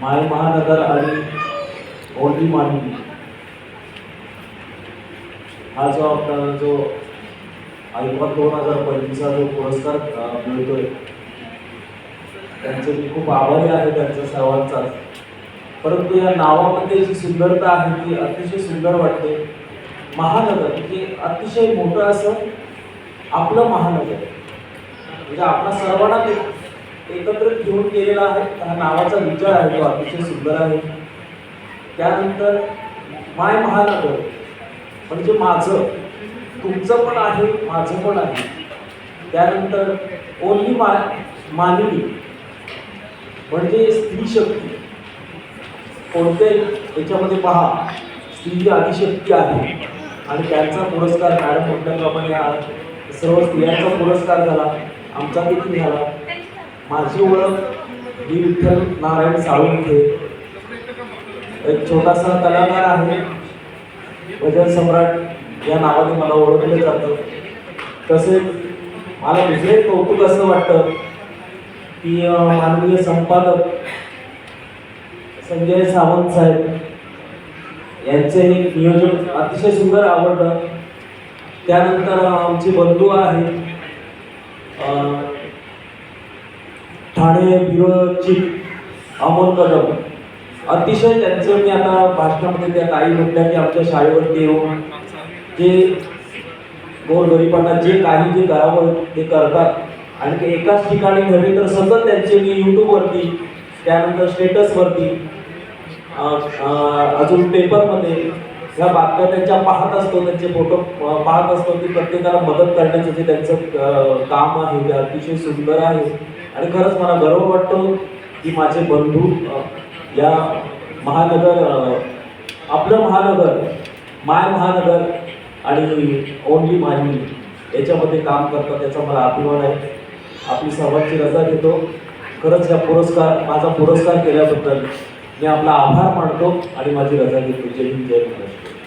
माय महानगर आणि ओली मांडवी हा जो आपला जो आयुष्यात दोन हजार पंचवीसचा जो पुरस्कार मिळतोय त्यांचे मी खूप आभारी आहे त्यांच्या सर्वांचा. परंतु या नावामध्ये जी सुंदरता आहे ती अतिशय सुंदर वाटते. महानगर म्हणजे अतिशय मोठं असं आपलं महानगर. म्हणजे आपल्या सर्वांना ते एकत्र घेऊन केलेला आहे. हा नावाचा विचार आहे तो अतिशय सुंदर आहे. त्यानंतर माय महानगर म्हणजे माझं तुमचं पण आहे माझं पण आहे. त्यानंतर ओनली मा मानवी म्हणजे स्त्री शक्ती. कोणत्याही याच्यामध्ये पहा स्त्री ही आदिशक्ती आहे. आणि त्यांचा पुरस्कार मॅडम म्हटल्याप्रमाणे सर्व स्त्रियांचा पुरस्कार झाला आमचा देखील झाला. माझी ओळख मी विठ्ठल नारायण साळुंखे. एक छोटासा कलाकार आहे. भजन सम्राट या नावाने मला ओळखलं जातं. तसेच मला विजय कौतुक असं वाटतं की माननीय संपादक संजय सावंत साहेब यांचे हे नियोजन अतिशय सुंदर आवडलं. त्यानंतर आमचे बंधू आहेत. ठाणे बिरोची अमोल कदम. अतिशय त्यांचं मी आता भाषणामध्ये त्या ताई म्हटल्या की आमच्या शाळेवरती येऊन जे गोरगरिबांना जे काही जे करावं ते करतात. आणि ते एकाच ठिकाणी नव्हे तर सतत त्यांचे मी यूट्यूबवरती त्यानंतर स्टेटसवरती अजून पेपरमध्ये ह्या बातम्या त्यांच्या पाहत असतो त्यांचे फोटो पाहत असतो की प्रत्येकाला मदत करण्याचं जे त्यांचं काम आहे ते अतिशय सुंदर आहे. आणि खरंच मला गर्व वाटतो की माझे बंधू या महानगर आपलं महानगर माय महानगर आणि ओनली माही याच्यामध्ये काम करतात त्याचा मला अभिमान आहे. आपली सर्वांची रजा घेतो. खरंच या पुरस्कार माझा पुरस्कार केल्याबद्दल मी आपला आभार मानतो आणि माझी रजा घेतो. जय हिंद जय महाराष्ट्र.